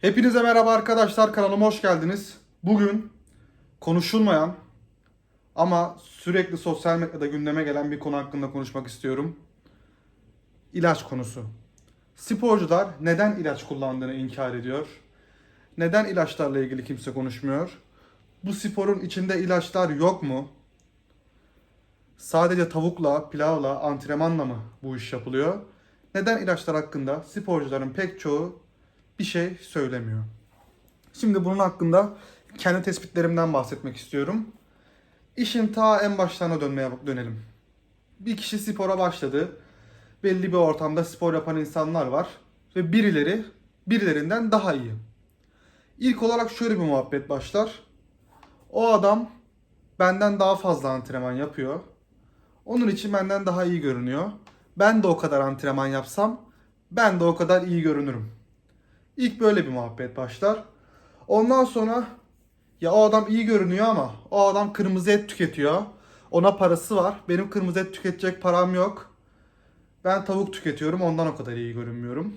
Hepinize merhaba arkadaşlar kanalıma hoş geldiniz. Bugün konuşulmayan ama sürekli sosyal medyada gündeme gelen bir konu hakkında konuşmak istiyorum. İlaç konusu. Sporcular neden ilaç kullandığını inkar ediyor? Neden ilaçlarla ilgili kimse konuşmuyor? Bu sporun içinde ilaçlar yok mu? Sadece tavukla, pilavla, antrenmanla mı bu iş yapılıyor? Neden ilaçlar hakkında sporcuların pek çoğu bir şey söylemiyor. Şimdi bunun hakkında kendi tespitlerimden bahsetmek istiyorum. İşin ta en başlarına dönmeye dönelim. Bir kişi spora başladı. Belli bir ortamda spor yapan insanlar var ve birileri birilerinden daha iyi. İlk olarak şöyle bir muhabbet başlar. O adam benden daha fazla antrenman yapıyor. Onun için benden daha iyi görünüyor. Ben de o kadar antrenman yapsam ben de o kadar iyi görünürüm. İlk böyle bir muhabbet başlar. Ondan sonra ya o adam iyi görünüyor ama o adam kırmızı et tüketiyor. Ona parası var. Benim kırmızı et tüketecek param yok. Ben tavuk tüketiyorum ondan o kadar iyi görünmüyorum.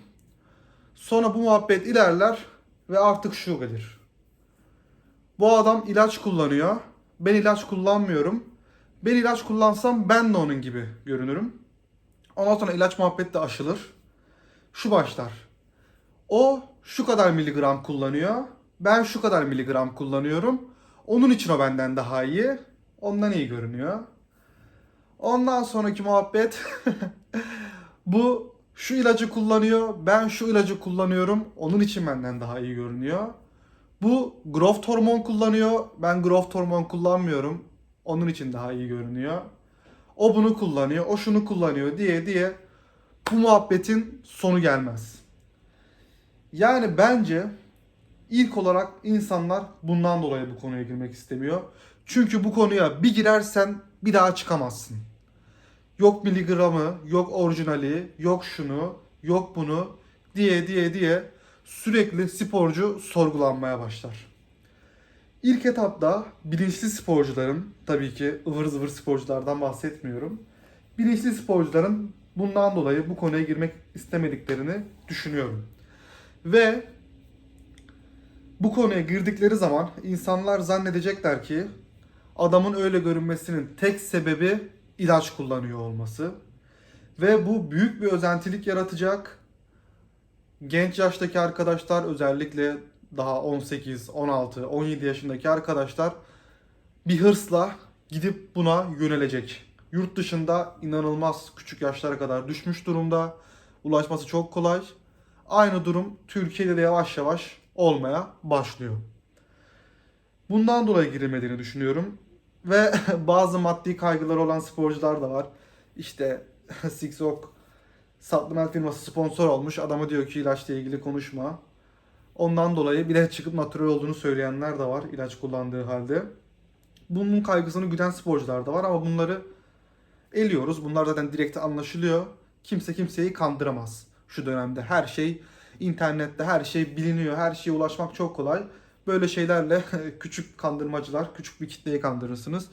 Sonra bu muhabbet ilerler ve artık şu gelir. Bu adam ilaç kullanıyor. Ben ilaç kullanmıyorum. Ben ilaç kullansam ben de onun gibi görünürüm. Ondan sonra ilaç muhabbeti de aşılır. Şu başlar. O şu kadar miligram kullanıyor. Ben şu kadar miligram kullanıyorum. Onun için o benden daha iyi. Ondan iyi görünüyor. Ondan sonraki muhabbet bu şu ilacı kullanıyor. Ben şu ilacı kullanıyorum. Onun için benden daha iyi görünüyor. Bu growth hormon kullanıyor. Ben growth hormon kullanmıyorum. Onun için daha iyi görünüyor. O bunu kullanıyor. O şunu kullanıyor diye diye bu muhabbetin sonu gelmez. Yani bence ilk olarak insanlar bundan dolayı bu konuya girmek istemiyor. Çünkü bu konuya bir girersen bir daha çıkamazsın. Yok miligramı, yok orijinali, yok şunu, yok bunu diye diye diye sürekli sporcu sorgulanmaya başlar. İlk etapta bilinçli sporcuların, tabii ki ıvır zıvır sporculardan bahsetmiyorum. Bilinçli sporcuların bundan dolayı bu konuya girmek istemediklerini düşünüyorum. Ve bu konuya girdikleri zaman insanlar zannedecekler ki adamın öyle görünmesinin tek sebebi ilaç kullanıyor olması. Ve bu büyük bir özentilik yaratacak. Genç yaştaki arkadaşlar özellikle daha 18, 16, 17 yaşındaki arkadaşlar bir hırsla gidip buna yönelecek. Yurt dışında inanılmaz küçük yaşlara kadar düşmüş durumda. Ulaşması çok kolay. Aynı durum Türkiye'de de yavaş yavaş olmaya başlıyor. Bundan dolayı girilmediğini düşünüyorum. Ve bazı maddi kaygıları olan sporcular da var. İşte Sixok supplement firması sponsor olmuş. Adama diyor ki ilaçla ilgili konuşma. Ondan dolayı bile çıkıp natürel olduğunu söyleyenler de var ilaç kullandığı halde. Bunun kaygısını güden sporcular da var ama bunları eliyoruz. Bunlar zaten direkt anlaşılıyor. Kimse kimseyi kandıramaz şu dönemde. Her şey internette, her şey biliniyor. Her şeye ulaşmak çok kolay. Böyle şeylerle küçük kandırmacılar, küçük bir kitleyi kandırırsınız.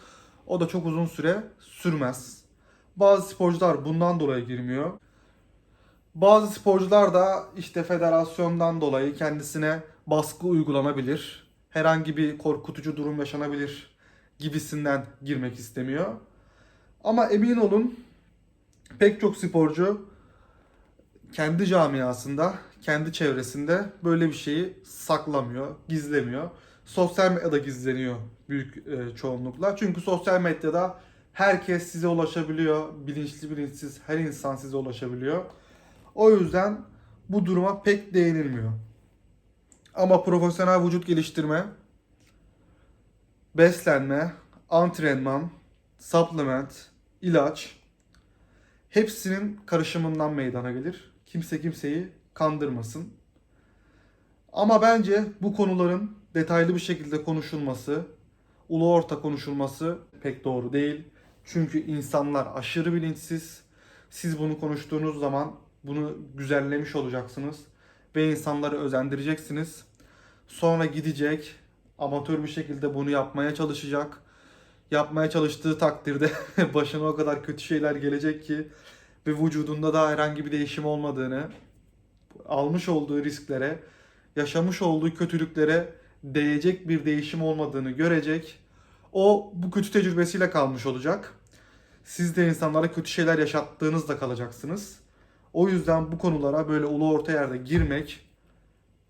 O da çok uzun süre sürmez. Bazı sporcular bundan dolayı girmiyor. Bazı sporcular da işte federasyondan dolayı kendisine baskı uygulanabilir. Herhangi bir korkutucu durum yaşanabilir gibisinden girmek istemiyor. Ama emin olun pek çok sporcu kendi camiasında, kendi çevresinde böyle bir şeyi saklamıyor, gizlemiyor. Sosyal medyada gizleniyor büyük e, çoğunlukla. Çünkü sosyal medyada herkes size ulaşabiliyor. Bilinçli bilinçsiz her insan size ulaşabiliyor. O yüzden bu duruma pek değinilmiyor. Ama profesyonel vücut geliştirme, beslenme, antrenman, supplement, ilaç hepsinin karışımından meydana gelir. Kimse kimseyi kandırmasın. Ama bence bu konuların detaylı bir şekilde konuşulması, ulu orta konuşulması pek doğru değil. Çünkü insanlar aşırı bilinçsiz. Siz bunu konuştuğunuz zaman bunu güzellemiş olacaksınız ve insanları özendireceksiniz. Sonra gidecek, amatör bir şekilde bunu yapmaya çalışacak. Yapmaya çalıştığı takdirde başına o kadar kötü şeyler gelecek ki ve vücudunda da herhangi bir değişim olmadığını, almış olduğu risklere yaşamış olduğu kötülüklere değecek bir değişim olmadığını görecek. O bu kötü tecrübesiyle kalmış olacak. Siz de insanlara kötü şeyler yaşattığınızda kalacaksınız. O yüzden bu konulara böyle ulu orta yerde girmek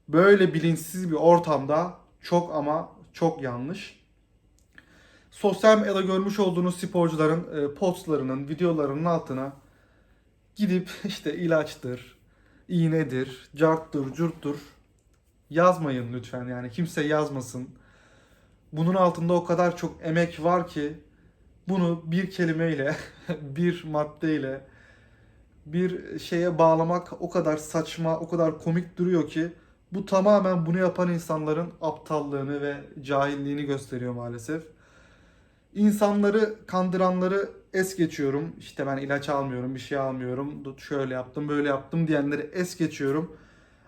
böyle bilinçsiz bir ortamda çok ama çok yanlış. Sosyal medyada görmüş olduğunuz sporcuların e, postlarının, videolarının altına gidip işte ilaçtır, iğnedir, carttır, curttur yazmayın lütfen yani kimse yazmasın. Bunun altında o kadar çok emek var ki bunu bir kelimeyle, bir maddeyle, bir şeye bağlamak o kadar saçma, o kadar komik duruyor ki bu tamamen bunu yapan insanların aptallığını ve cahilliğini gösteriyor maalesef. İnsanları kandıranları es geçiyorum. İşte ben ilaç almıyorum, bir şey almıyorum. Şöyle yaptım, böyle yaptım diyenleri es geçiyorum.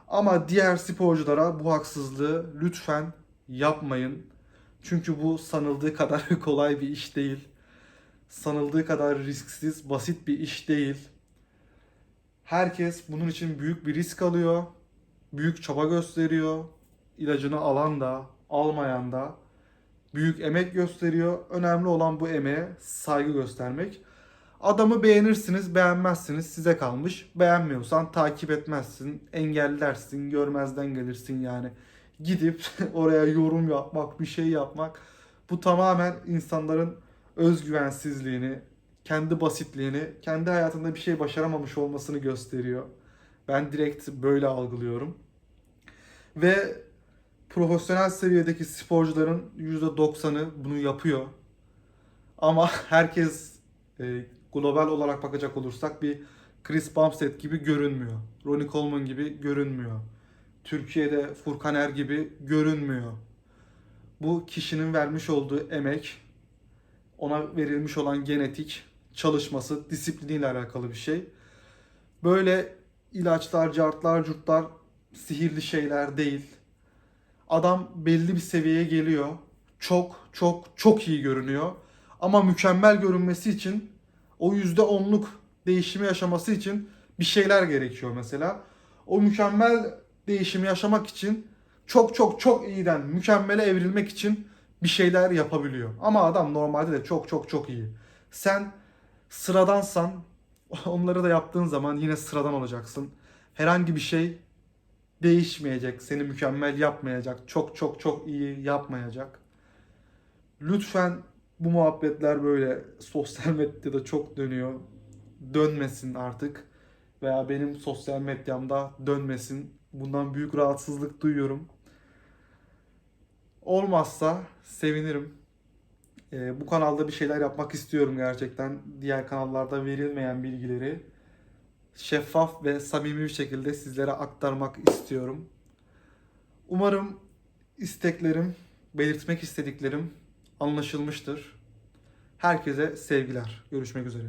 Ama diğer sporculara bu haksızlığı lütfen yapmayın. Çünkü bu sanıldığı kadar kolay bir iş değil. Sanıldığı kadar risksiz, basit bir iş değil. Herkes bunun için büyük bir risk alıyor. Büyük çaba gösteriyor. İlacını alan da, almayan da büyük emek gösteriyor. Önemli olan bu emeğe saygı göstermek. Adamı beğenirsiniz, beğenmezsiniz size kalmış. Beğenmiyorsan takip etmezsin, engellersin, görmezden gelirsin yani. Gidip oraya yorum yapmak, bir şey yapmak bu tamamen insanların özgüvensizliğini, kendi basitliğini, kendi hayatında bir şey başaramamış olmasını gösteriyor. Ben direkt böyle algılıyorum. Ve profesyonel seviyedeki sporcuların %90'ı bunu yapıyor. Ama herkes e, global olarak bakacak olursak bir Chris Bumstead gibi görünmüyor. Ronnie Coleman gibi görünmüyor. Türkiye'de Furkan Er gibi görünmüyor. Bu kişinin vermiş olduğu emek, ona verilmiş olan genetik çalışması, disipliniyle alakalı bir şey. Böyle ilaçlar, cartlar, curtlar sihirli şeyler değil. Adam belli bir seviyeye geliyor. Çok çok çok iyi görünüyor. Ama mükemmel görünmesi için o yüzde onluk değişimi yaşaması için bir şeyler gerekiyor mesela. O mükemmel değişimi yaşamak için çok çok çok iyiden mükemmele evrilmek için bir şeyler yapabiliyor. Ama adam normalde de çok çok çok iyi. Sen sıradansan onları da yaptığın zaman yine sıradan olacaksın. Herhangi bir şey değişmeyecek, seni mükemmel yapmayacak, çok çok çok iyi yapmayacak. Lütfen bu muhabbetler böyle sosyal medyada çok dönüyor. Dönmesin artık. Veya benim sosyal medyamda dönmesin. Bundan büyük rahatsızlık duyuyorum. Olmazsa sevinirim. Ee, bu kanalda bir şeyler yapmak istiyorum gerçekten. Diğer kanallarda verilmeyen bilgileri şeffaf ve samimi bir şekilde sizlere aktarmak istiyorum. Umarım isteklerim, belirtmek istediklerim anlaşılmıştır. Herkese sevgiler. Görüşmek üzere.